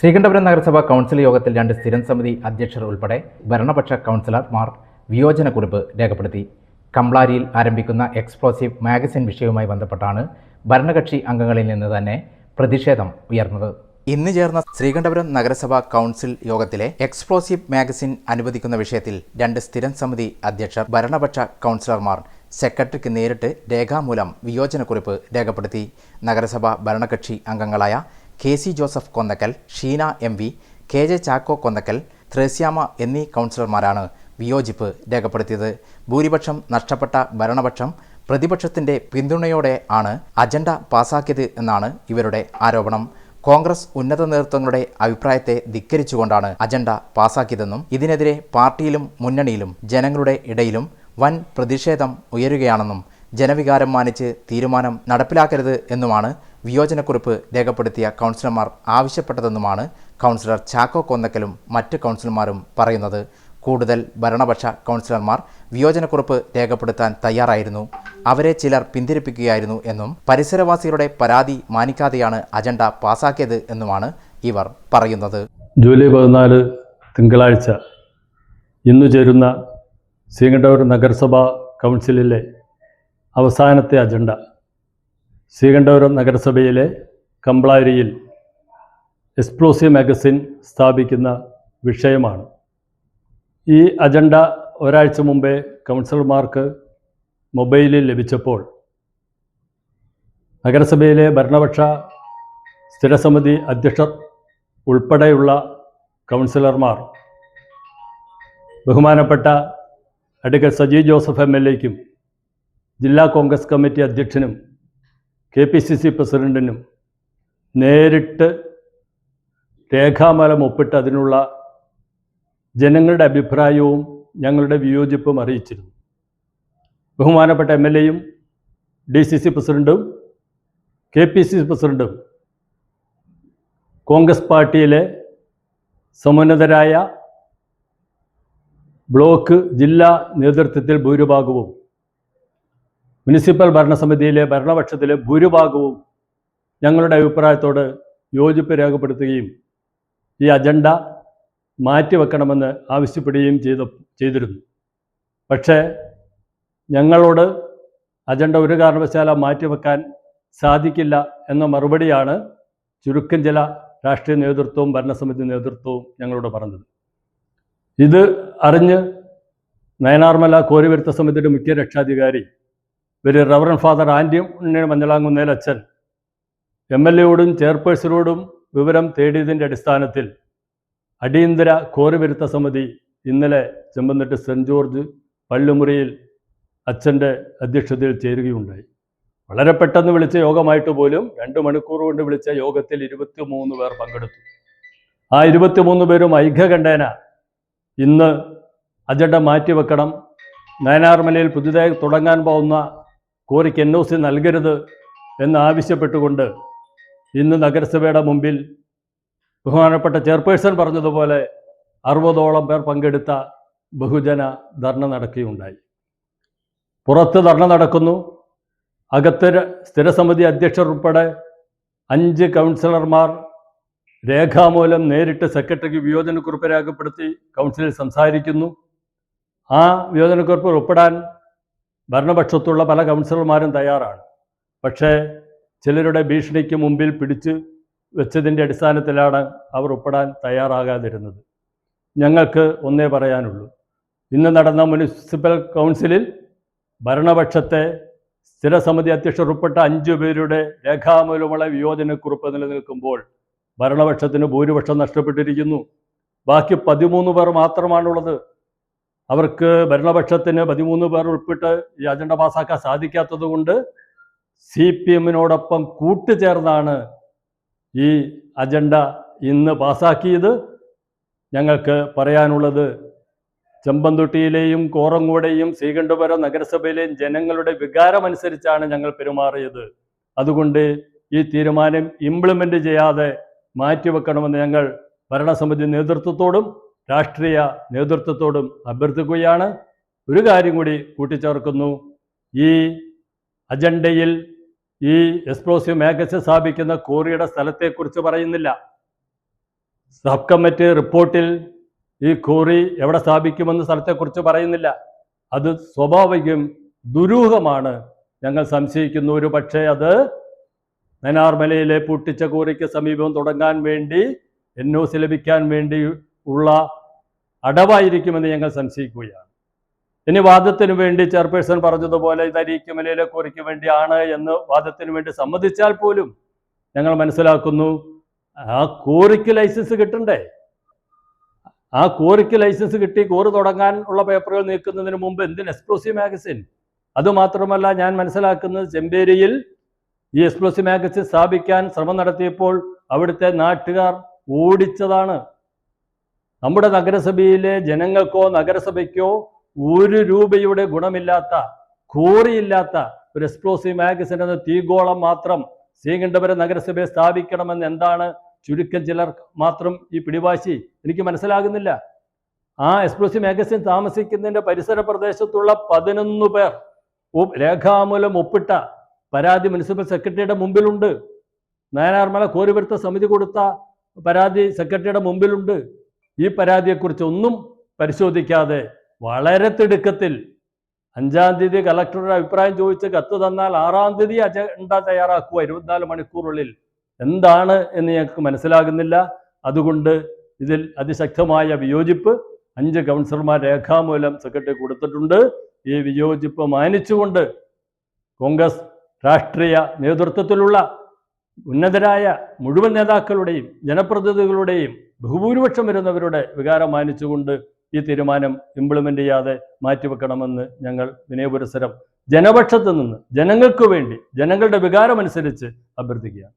ശ്രീകണ്ഠപുരം നഗരസഭാ കൗൺസിൽ യോഗത്തിൽ രണ്ട് സ്ഥിരം സമിതി അധ്യക്ഷർ ഉൾപ്പെടെ ഭരണപക്ഷ കൗൺസിലർമാർ വിയോജനക്കുറിപ്പ് രേഖപ്പെടുത്തി. കംപ്ലാരിയിൽ ആരംഭിക്കുന്ന എക്സ്പ്ലോസീവ് മാഗസിൻ വിഷയവുമായി ബന്ധപ്പെട്ടാണ് ഭരണകക്ഷി അംഗങ്ങളിൽ നിന്ന് തന്നെ പ്രതിഷേധം ഉയർന്നത്. ഇന്ന് ചേർന്ന ശ്രീകണ്ഠപുരം നഗരസഭാ കൗൺസിൽ യോഗത്തിലെ എക്സ്പ്ലോസീവ് മാഗസിൻ അനുവദിക്കുന്ന വിഷയത്തിൽ രണ്ട് സ്ഥിരം സമിതി അധ്യക്ഷർ ഭരണപക്ഷ കൗൺസിലർമാർ സെക്രട്ടറിക്ക് നേരിട്ട് രേഖാമൂലം വിയോജനക്കുറിപ്പ് രേഖപ്പെടുത്തി. നഗരസഭാ ഭരണകക്ഷി അംഗങ്ങളായ K C Joseph Konnakkal Sheena M V K J Chacko Konnakkal Thresiamma എന്നീ കൗൺസിലർമാരാണ് വിയോജിപ്പ് രേഖപ്പെടുത്തിയത്. ഭൂരിപക്ഷം നഷ്ടപ്പെട്ട ഭരണപക്ഷം പ്രതിപക്ഷത്തിന്റെ പിന്തുണയോടെ ആണ് അജണ്ട പാസാക്കിയത് എന്നാണ് ഇവരുടെ ആരോപണം. കോൺഗ്രസ് ഉന്നത നേതൃത്വങ്ങളുടെ അഭിപ്രായത്തെ ധിക്കരിച്ചുകൊണ്ടാണ് അജണ്ട പാസാക്കിയതെന്നും ഇതിനെതിരെ പാർട്ടിയിലും മുന്നണിയിലും ജനങ്ങളുടെ ഇടയിലും വൻ പ്രതിഷേധം ഉയരുകയാണെന്നും ജനവികാരം മാനിച്ച് തീരുമാനം നടപ്പിലാക്കരുത് എന്നുമാണ് വിയോജനക്കുറിപ്പ് രേഖപ്പെടുത്തിയ കൗൺസിലർമാർ ആവശ്യപ്പെട്ടതെന്നുമാണ് കൗൺസിലർ ചാക്കോ കൊന്നക്കലും മറ്റ് കൗൺസിലർമാരും പറയുന്നത്. കൂടുതൽ ഭരണപക്ഷ കൗൺസിലർമാർ വിയോജനക്കുറിപ്പ് രേഖപ്പെടുത്താൻ തയ്യാറായിരുന്നു. അവരെ ചിലർ പിന്തിരിപ്പിക്കുകയായിരുന്നു എന്നും പരിസരവാസികളുടെ പരാതി മാനിക്കാതെയാണ് അജണ്ട പാസാക്കിയത് എന്നുമാണ് ഇവർ പറയുന്നത്. ജൂലൈ പതിനാല് തിങ്കളാഴ്ച ഇന്നു ചേരുന്ന ശ്രീകണ്ഠപുരം നഗരസഭാ കൗൺസിലിലെ അവസാനത്തെ അജണ്ട ശ്രീകണ്ഠപുരം നഗരസഭയിലെ കമ്പ്ലാരിയിൽ എക്സ്പ്ലോസീവ് മാഗസിൻ സ്ഥാപിക്കുന്ന വിഷയമാണ്. ഈ അജണ്ട ഒരാഴ്ച മുമ്പേ കൗൺസിലർമാർക്ക് മൊബൈലിൽ ലഭിച്ചപ്പോൾ നഗരസഭയിലെ ഭരണപക്ഷ സ്ഥിരസമിതി അധ്യക്ഷർ ഉൾപ്പെടെയുള്ള കൗൺസിലർമാർ ബഹുമാനപ്പെട്ട advocate Saji Joseph M L എക്കും ജില്ലാ കോൺഗ്രസ് കമ്മിറ്റി അധ്യക്ഷനും പി സി സി പ്രസിഡന്റിനും നേരിട്ട് രേഖാമലം ഒപ്പിട്ട് അതിനുള്ള ജനങ്ങളുടെ അഭിപ്രായവും ഞങ്ങളുടെ വിയോജിപ്പും അറിയിച്ചിരുന്നു. ബഹുമാനപ്പെട്ട എം എൽ എയും ഡി സി സി പ്രസിഡന്റും കെ പി സി സി പ്രസിഡന്റും കോൺഗ്രസ് പാർട്ടിയിലെ സമുന്നതരായ ബ്ലോക്ക് ജില്ലാ നേതൃത്വത്തിൽ ഭൂരിഭാഗവും മുനിസിപ്പൽ ഭരണസമിതിയിലെ ഭരണപക്ഷത്തിലെ ഭൂരിഭാഗവും ഞങ്ങളുടെ അഭിപ്രായത്തോട് യോജിപ്പ് രേഖപ്പെടുത്തുകയും ഈ അജണ്ട മാറ്റിവെക്കണമെന്ന് ആവശ്യപ്പെടുകയും ചെയ്ത ചെയ്തിരുന്നു. പക്ഷേ ഞങ്ങളോട് അജണ്ട ഒരു കാരണവശാല മാറ്റിവെക്കാൻ സാധിക്കില്ല എന്ന മറുപടിയാണ് ചുരുക്കം ചില രാഷ്ട്രീയ നേതൃത്വവും ഭരണസമിതി നേതൃത്വവും ഞങ്ങളോട് പറഞ്ഞത്. ഇത് അറിഞ്ഞ് നയനാർമല കോരിവരുത്ത സമിതിയുടെ മുഖ്യ രക്ഷാധികാരി ഇവർ റവറൻ ഫാദർ ആന്റി ഉണ്ണി മഞ്ഞളാങ്കുന്നേൽ അച്ഛൻ. എം എൽ എയോടും ചെയർപേഴ്സണോടും വിവരം തേടിയതിന്റെ അടിസ്ഥാനത്തിൽ അടിയന്തര കോറിവിരുത്ത സമിതി ഇന്നലെ ചെമ്പന്നിട്ട് സെന്റ് ജോർജ് പള്ളിമുറിയിൽ അച്ഛന്റെ അധ്യക്ഷതയിൽ ചേരുകയുണ്ടായി. വളരെ പെട്ടെന്ന് വിളിച്ച യോഗമായിട്ട് പോലും രണ്ട് മണിക്കൂർ കൊണ്ട് വിളിച്ച യോഗത്തിൽ ഇരുപത്തി മൂന്ന് പേർ പങ്കെടുത്തു. ആ ഇരുപത്തി മൂന്ന് പേരും ഐക്യകണ്ഠേന. ഇന്ന് അജണ്ട മാറ്റിവെക്കണം. നയനാർമലയിൽ പുതുതായി തുടങ്ങാൻ പോകുന്ന കോറിക്ക് എൻ ഒ സി നൽകരുത് എന്നാവശ്യപ്പെട്ടുകൊണ്ട് ഇന്ന് നഗരസഭയുടെ മുമ്പിൽ ബഹുമാനപ്പെട്ട ചെയർപേഴ്സൺ പറഞ്ഞതുപോലെ അറുപതോളം പേർ പങ്കെടുത്ത ബഹുജന ധർണ നടക്കുകയുണ്ടായി. പുറത്ത് ധർണ നടക്കുന്നു. അകത്ത് സ്ഥിരസമിതി അധ്യക്ഷർ ഉൾപ്പെടെ അഞ്ച് കൗൺസിലർമാർ രേഖാമൂലം നേരിട്ട് സെക്രട്ടറിക്ക് വിയോജനക്കുറിപ്പ് രേഖപ്പെടുത്തി കൗൺസിലിൽ സംസാരിക്കുന്നു. ആ വിയോജനക്കുറിപ്പ് ഒപ്പിടാൻ ഭരണപക്ഷത്തുള്ള പല കൗൺസിലർമാരും തയ്യാറാണ്. പക്ഷേ ചിലരുടെ ഭീഷണിക്ക് മുമ്പിൽ പിടിച്ച് വെച്ചതിന്റെ അടിസ്ഥാനത്തിലാണ് അവർ ഒപ്പിടാൻ തയ്യാറാകാതിരുന്നത്. ഞങ്ങൾക്ക് ഒന്നേ പറയാനുള്ളൂ. ഇന്ന് നടന്ന മുനിസിപ്പൽ കൗൺസിലിൽ ഭരണപക്ഷത്തെ സ്ഥിരസമിതി അധ്യക്ഷർ ഉൾപ്പെട്ട അഞ്ചു പേരുടെ രേഖാമൂലമുള്ള വിയോജനക്കുറിപ്പ് നിലനിൽക്കുമ്പോൾ ഭരണപക്ഷത്തിന് ഭൂരിപക്ഷം നഷ്ടപ്പെട്ടിരിക്കുന്നു. ബാക്കി പതിമൂന്ന് പേർ മാത്രമാണുള്ളത്. അവർക്ക് ഭരണപക്ഷത്തിന് പതിമൂന്ന് പേർ ഉൾപ്പെട്ട് ഈ അജണ്ട പാസ്സാക്കാൻ സാധിക്കാത്തത് കൊണ്ട് സി പി എമ്മിനോടൊപ്പം കൂട്ടുചേർന്നാണ് ഈ അജണ്ട ഇന്ന് പാസാക്കിയത്. ഞങ്ങൾക്ക് പറയാനുള്ളത് ചെമ്പന്തുട്ടിയിലെയും കോറങ്ങോടെയും ശ്രീകണ്ഠപുരം നഗരസഭയിലെയും ജനങ്ങളുടെ വികാരമനുസരിച്ചാണ് ഞങ്ങൾ പെരുമാറിയത്. അതുകൊണ്ട് ഈ തീരുമാനം ഇംപ്ലിമെന്റ് ചെയ്യാതെ മാറ്റിവെക്കണമെന്ന് ഞങ്ങൾ ഭരണസമിതി നേതൃത്വത്തോടും രാഷ്ട്രീയ നേതൃത്വത്തോടും അഭ്യർത്ഥിക്കുകയാണ്. ഒരു കാര്യം കൂടി കൂട്ടിച്ചേർക്കുന്നു. ഈ അജണ്ടയിൽ ഈ എക്സ്പ്ലോസീവ് മാഗസിൻ സ്ഥാപിക്കുന്ന കോറിയുടെ സ്ഥലത്തെക്കുറിച്ച് പറയുന്നില്ല. സബ് കമ്മിറ്റി റിപ്പോർട്ടിൽ ഈ കോറി എവിടെ സ്ഥാപിക്കുമെന്ന സ്ഥലത്തെക്കുറിച്ച് പറയുന്നില്ല. അത് സ്വാഭാവികം ദുരൂഹമാണ്. ഞങ്ങൾ സംശയിക്കുന്നു. ഒരു പക്ഷേ അത് നെനാർമലയിലെ പൂട്ടിച്ച കോറിക്ക് സമീപം തുടങ്ങാൻ വേണ്ടി എൻ ഒ സി ലഭിക്കാൻ വേണ്ടി ഉള്ള അടവായിരിക്കുമെന്ന് ഞങ്ങൾ സംശയിക്കുകയാണ്. ഇനി വാദത്തിന് വേണ്ടി ചെയർപേഴ്സൺ പറഞ്ഞതുപോലെ കുറിക്ക് കോറിക്ക് വേണ്ടിയാണ് എന്ന് വാദത്തിന് വേണ്ടി സമ്മതിച്ചാൽ പോലും ഞങ്ങൾ മനസ്സിലാക്കുന്നു ആ കോറിക്ക് ലൈസൻസ് കിട്ടണ്ടേ? ആ കോറിക്ക് ലൈസൻസ് കിട്ടി കോറ് തുടങ്ങാൻ ഉള്ള പേപ്പറുകൾ നീക്കുന്നതിന് മുമ്പ് എന്തിന്? Explosive magazine. അതുമാത്രമല്ല ഞാൻ മനസ്സിലാക്കുന്നത് ചെമ്പേരിയിൽ ഈ എക്സ്പ്ലോസീവ് മാഗസിൻ സ്ഥാപിക്കാൻ ശ്രമം നടത്തിയപ്പോൾ അവിടുത്തെ നാട്ടുകാർ ഓടിച്ചതാണ്. നമ്മുടെ നഗരസഭയിലെ ജനങ്ങൾക്കോ നഗരസഭയ്ക്കോ ഒരു രൂപയുടെ ഗുണമില്ലാത്ത കോറിയില്ലാത്ത ഒരു എക്സ്പ്ലോസീവ് മാഗസിൻ എന്ന തീഗോളം മാത്രം ശ്രീകണ്ഠപുരം നഗരസഭയെ സ്ഥാപിക്കണമെന്ന് എന്താണ് ചുരുക്കം ചിലർ മാത്രം ഈ പിടിവാശി? എനിക്ക് മനസ്സിലാകുന്നില്ല. ആ എക്സ്പ്ലോസീവ് മാഗസിൻ താമസിക്കുന്നതിന്റെ പരിസര പ്രദേശത്തുള്ള പതിനൊന്ന് പേർ രേഖാമൂലം ഒപ്പിട്ട പരാതി മുനിസിപ്പൽ സെക്രട്ടറിയുടെ മുമ്പിലുണ്ട്. നയനാർമല കോരിവരുത്ത സമിതി കൊടുത്ത പരാതി സെക്രട്ടറിയുടെ മുമ്പിലുണ്ട്. ഈ പരാതിയെക്കുറിച്ച് ഒന്നും പരിശോധിക്കാതെ വളരെ തിടുക്കത്തിൽ അഞ്ചാം തീയതി കളക്ടറുടെ അഭിപ്രായം ചോദിച്ച് കത്ത് തന്നാൽ ആറാം തീയതി അജണ്ട തയ്യാറാക്കുക ഇരുപത്തിനാല് മണിക്കൂറുള്ളിൽ എന്താണ് എന്ന് ഞങ്ങൾക്ക് മനസ്സിലാകുന്നില്ല. അതുകൊണ്ട് ഇതിൽ അതിശക്തമായ വിയോജിപ്പ് അഞ്ച് കൗൺസിലർമാർ രേഖാമൂലം സെക്രട്ടറി കൊടുത്തിട്ടുണ്ട്. ഈ വിയോജിപ്പ് മാനിച്ചുകൊണ്ട് കോൺഗ്രസ് രാഷ്ട്രീയ നേതൃത്വത്തിലുള്ള ഉന്നതരായ മുഴുവൻ നേതാക്കളുടെയും ജനപ്രതിനിധികളുടെയും ബഹുഭൂരിപക്ഷം വരുന്നവരുടെ വികാരം മാനിച്ചുകൊണ്ട് ഈ തീരുമാനം ഇംപ്ലിമെന്റ് ചെയ്യാതെ മാറ്റിവെക്കണമെന്ന് ഞങ്ങൾ വിനയപുരസരം ജനപക്ഷത്ത് നിന്ന് ജനങ്ങൾക്ക് വേണ്ടി ജനങ്ങളുടെ വികാരമനുസരിച്ച് അഭ്യർത്ഥിക്കുകയാണ്.